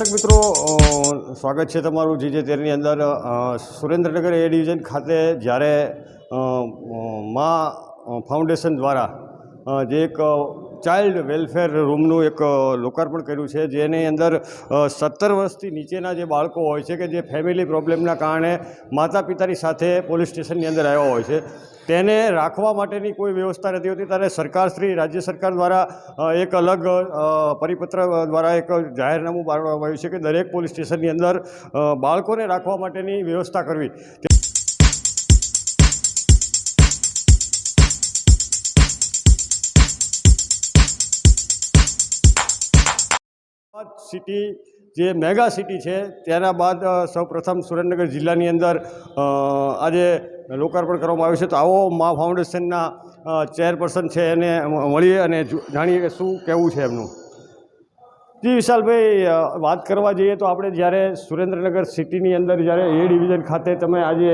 દર્શક મિત્રો સ્વાગત છે તમારું જે જે તેરની અંદર. સુરેન્દ્રનગર એ ડિવિઝન ખાતે જ્યારે મા ફાઉન્ડેશન દ્વારા જે એક ચાઇલ્ડ વેલફેર રૂમનું એક લોકાર્પણ કર્યું છે, જેની અંદર સત્તર વર્ષથી નીચેના જે બાળકો હોય છે કે જે ફેમિલી પ્રોબ્લેમના કારણે માતા પિતાની સાથે પોલીસ સ્ટેશનની અંદર આવ્યા હોય છે, તેને રાખવા માટેની કોઈ વ્યવસ્થા નથી હોતી. ત્યારે સરકારશ્રી રાજ્ય સરકાર દ્વારા એક અલગ પરિપત્ર દ્વારા એક જાહેરનામું પાડવામાં આવ્યું છે કે દરેક પોલીસ સ્ટેશનની અંદર બાળકોને રાખવા માટેની વ્યવસ્થા કરવી. સિટી જે મેગા સિટી છે, તેના બાદ સૌપ્રથમ સુરેન્દ્રનગર જિલ્લાની અંદર આજે લોકાર્પણ કરવામાં આવ્યું છે. તો આવો મા ફાઉન્ડેશનના ચેરપર્સન છે એને મળીએ અને જાણીએ કે શું કહેવું છે એમનું. જી, વિશાલભાઈ વાત કરવા જઈએ તો આપણે જ્યારે સુરેન્દ્રનગર સિટીની અંદર જ્યારે એ ડિવિઝન ખાતે તમે આજે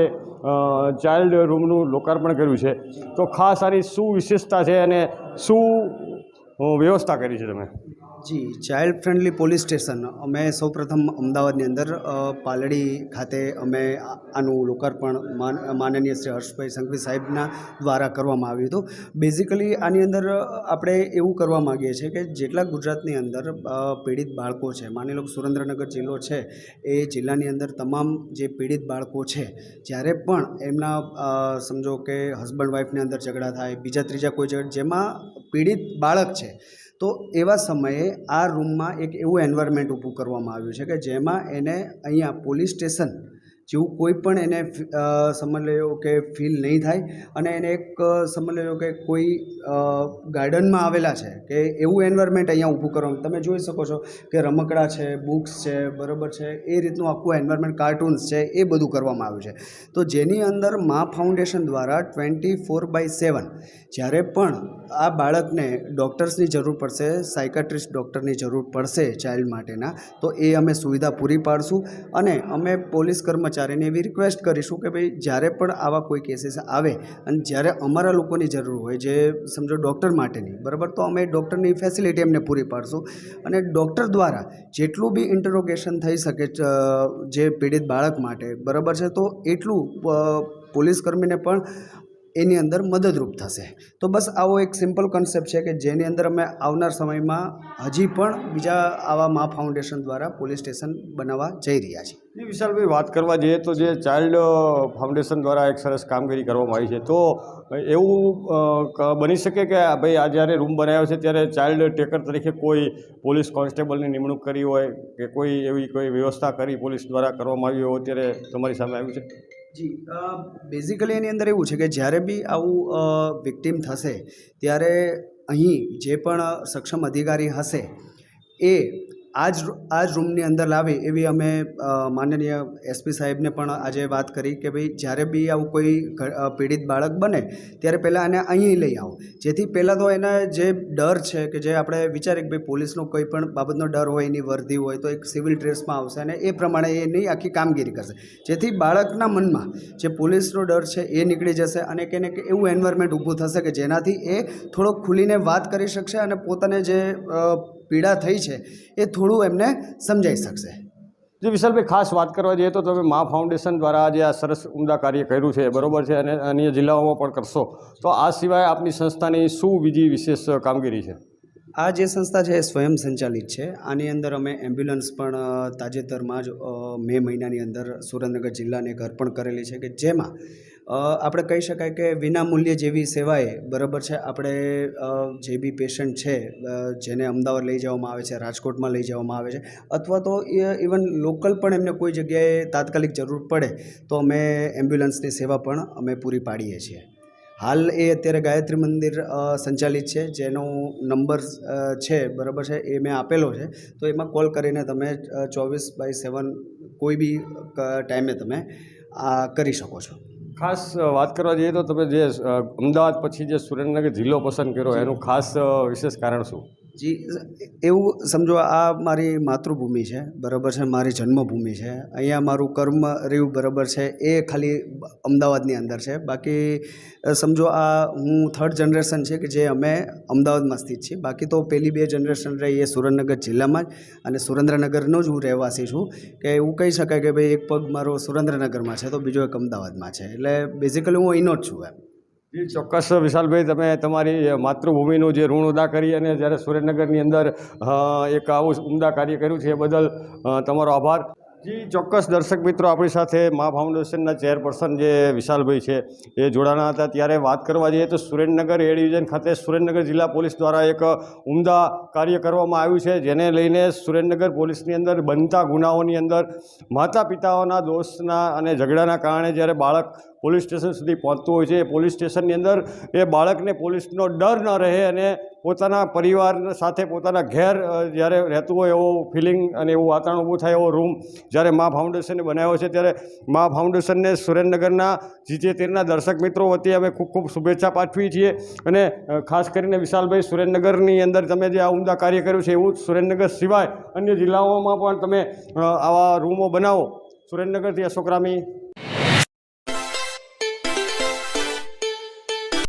ચાઇલ્ડ રૂમનું લોકાર્પણ કર્યું છે, તો ખાસ આની શું વિશેષતા છે અને શું વ્યવસ્થા કરી છે તમે? જી ચાઇલ્ડ ફ્રેન્ડલી પોલીસ સ્ટેશન અમે સૌપ્રથમ અમદાવાદની અંદર પાલડી ખાતે અમે આનું લોકાર્પણ માન, માનનીય શ્રી હર્ષભાઈ સંઘવી સાહેબના દ્વારા કરવામાં આવ્યું હતું. બેઝિકલી આની અંદર આપણે એવું કરવા માગીએ છીએ કે જેટલા ગુજરાતની અંદર પીડિત બાળકો છે, માની લો સુરેન્દ્રનગર જિલ્લો છે, એ જિલ્લાની અંદર તમામ જે પીડિત બાળકો છે, જ્યારે પણ એમના સમજો કે હસબન્ડ વાઈફની અંદર ઝઘડા થાય, બીજા ત્રીજા કોઈ ઝઘડા, જેમાં પીડિત બાળક છે તો એવા સમયે આ રૂમમાં એક એવું એન્વાયરમેન્ટ ઊભું કરવામાં આવ્યું છે કે જેમાં એને અહીંયા પોલીસ સ્ટેશન જેવું કોઈ પણ એને સમજ લો કે ફીલ નહીં થાય અને એને એક સમજ લો કે કોઈ ગાર્ડનમાં આવેલા છે કે એવું એન્વાયરમેન્ટ અહીંયા ઊભું કરવાનું. તમે જોઈ શકો છો કે રમકડા છે બુક્સ છે, બરાબર છે, એ રીતનું આખું એન્વાયરમેન્ટ કાર્ટૂન્સ છે, એ બધું કરવામાં આવ્યું છે. તો જેની અંદર મા ફાઉન્ડેશન દ્વારા ટ્વેન્ટી ફોર બાય સેવન જ્યારે પણ આ બાળકને ડૉક્ટર્સની જરૂર પડશે સાયકાટ્રિસ્ટ ડૉક્ટરની જરૂર પડશે ચાઇલ્ડ માટેના, તો એ અમે સુવિધા પૂરી પાડશું અને અમે પોલીસ કર્મચારીને એવી રિક્વેસ્ટ કરીશું કે ભાઈ, જ્યારે પણ આવા કોઈ કેસીસ આવે અને જ્યારે અમારા લોકોની જરૂર હોય, જે સમજો ડૉક્ટર માટેની, બરાબર? તો અમે ડૉક્ટરની ફેસિલિટી એમને પૂરી પાડશું અને ડૉક્ટર દ્વારા જેટલું બી ઇન્ટરોગેશન થઈ શકે જે પીડિત બાળક માટે, બરાબર છે? તો એટલું પોલીસકર્મીને પોલીસ કર્મીને પણ એની અંદર મદદરૂપ થશે. તો બસ આવો એક સિમ્પલ કન્સેપ્ટ છે કે જેની અંદર અમે આવનાર સમયમાં હજી પણ બીજા આવા મા ફાઉન્ડેશન દ્વારા પોલીસ સ્ટેશન બનાવવા જઈ રહ્યા છીએ. વિશાલભાઈ, વાત કરવા જઈએ તો જે ચાઇલ્ડ ફાઉન્ડેશન દ્વારા એક સરસ કામગીરી કરવામાં આવી છે. તો એવું બની શકે કે ભાઈ આ જ્યારે રૂમ બનાવ્યો છે ત્યારે ચાઇલ્ડ ટેકર તરીકે કોઈ પોલીસ કોન્સ્ટેબલની નિમણૂક કરી હોય કે કોઈ એવી કોઈ વ્યવસ્થા કરી પોલીસ દ્વારા કરવામાં આવી હોય ત્યારે તમારી સામે આવ્યું છે? જી બેઝિકલી એની અંદર એવું છે કે જ્યારે બી આવું વિક્ટીમ થશે, ત્યારે અહીં જે પણ સક્ષમ અધિકારી હશે, એ આ જ આ જ રૂમની અંદર લાવે એવી અમે માનનીય એસપી સાહેબને પણ આજે વાત કરી કે ભાઈ જ્યારે બી આવું કોઈ પીડિત બાળક બને, ત્યારે પહેલાં એને અહીં લઈ આવો. જેથી પહેલાં તો એના જે ડર છે કે જે આપણે વિચારીએ કે ભાઈ પોલીસનો કોઈ પણ બાબતનો ડર હોય, એની વર્દી હોય, તો એક સિવિલ ડ્રેસમાં આવશે અને એ પ્રમાણે એની આખી કામગીરી કરશે. જેથી બાળકના મનમાં જે પોલીસનો ડર છે એ નીકળી જશે અને કે એવું એન્વાયરમેન્ટ ઊભું થશે કે જેનાથી એ થોડોક ખુલીને વાત કરી શકશે અને પોતાને જે પીડા થઈ છે એ થોડું એમને સમજાઈ શકશે. જે વિશાલભાઈ ખાસ વાત કરવા જઈએ તો તમે મા ફાઉન્ડેશન દ્વારા જે આ સરસ ઉમદા કાર્ય કર્યું છે બરોબર છે અને અન્ય જિલ્લાઓમાં પણ કરશો. તો આ સિવાય આપની સંસ્થાની શું બીજી વિશેષ કામગીરી છે? આ જે સંસ્થા છે એ સ્વયં સંચાલિત છે. આની અંદર અમે એમ્બ્યુલન્સ પણ તાજેતરમાં જ મે મહિનાની અંદર સુરેન્દ્રનગર જિલ્લાને એક અર્પણ કરેલી છે કે જેમાં આપણે કહી શકાય કે વિનામૂલ્યે જેવી સેવાએ બરાબર છે, આપણે જે બી પેશન્ટ છે જેને અમદાવાદ લઈ જવામાં આવે છે, રાજકોટમાં લઈ જવામાં આવે છે, અથવા તો ઇવન લોકલ પણ એમને કોઈ જગ્યાએ તાત્કાલિક જરૂર પડે, તો અમે એમ્બ્યુલન્સની સેવા પણ અમે પૂરી પાડીએ છીએ. હાલ એ અત્યારે ગાયત્રી મંદિર સંચાલિત છે, જેનો નંબર છે, બરાબર છે, એ મેં આપેલો છે, તો એમાં કોલ કરીને તમે ચોવીસ બાય સેવન કોઈ બી ટાઈમે તમે, આ, કરી શકો છો. ખાસ વાત કરવા જઈએ તો તમે જે અમદાવાદ પછી જે સુરેન્દ્રનગર જિલ્લો પસંદ કર્યો એનું ખાસ વિશેષ કારણ શું? જી, એવું સમજો, આ મારી માતૃભૂમિ છે, બરાબર છે, મારી જન્મભૂમિ છે. અહીંયા મારું કર્મ રહ્યું, બરાબર છે, એ ખાલી અમદાવાદની અંદર છે. બાકી સમજો, આ હું થર્ડ જનરેશન છે કે જે અમે અમદાવાદમાં સ્થિત છીએ. બાકી તો પહેલી બે જનરેશન રહી એ સુરેન્દ્રનગર જિલ્લામાં જ અને સુરેન્દ્રનગરનો જ હું રહેવાસી છું. કે એવું કહી શકાય કે ભાઈ એક પગ મારો સુરેન્દ્રનગરમાં છે તો બીજો એક અમદાવાદમાં છે. એટલે બેઝિકલી હું અહીંનો જ છું એમ. જી, ચોક્કસ, વિશાલભાઈ, તમે તમારી માતૃભૂમિનું જે ઋણ ઉદા કરી અને જ્યારે સુરેન્દ્રનગરની અંદર એક આવું ઉમદા કાર્ય કર્યું છે એ બદલ તમારો આભાર. જી, ચોક્કસ, દર્શક મિત્રો, આપણી સાથે મા ફાઉન્ડેશનના ચેરપર્સન જે વિશાલભાઈ છે એ જોડાણા હતા. ત્યારે વાત કરવા જઈએ તો સુરેન્દ્રનગર એ ડિવિઝન ખાતે સુરેન્દ્રનગર જિલ્લા પોલીસ દ્વારા એક ઉમદા કાર્ય કરવામાં આવ્યું છે, જેને લઈને સુરેન્દ્રનગર પોલીસની અંદર બનતા ગુનાઓની અંદર માતા પિતાઓના દોષના અને ઝઘડાના કારણે જ્યારે બાળક પોલીસ સ્ટેશન સુધી પહોંચતું હોય છે. પોલીસ સ્ટેશનની અંદર એ બાળકને પોલીસનો ડર ન રહે અને પોતાના પરિવાર સાથે પોતાના ઘેર જ્યારે રહેતું હોય એવો ફિલિંગ અને એવું વાતાવરણ ઊભું થાય એવો રૂમ જ્યારે મા ફાઉન્ડેશને બનાવ્યો છે ત્યારે મા ફાઉન્ડેશનને સુરેન્દ્રનગરના જીજે તેરના દર્શક મિત્રો વતી અમે ખૂબ ખૂબ શુભેચ્છા પાઠવીએ છીએ. અને ખાસ કરીને વિશાલભાઈ સુરેન્દ્રનગરની અંદર તમે જે આ ઉમદા કાર્ય કર્યું છે એવું સુરેન્દ્રનગર સિવાય અન્ય જિલ્લાઓમાં પણ તમે આવા રૂમો બનાવો. સુરેન્દ્રનગરથી અશોક રામી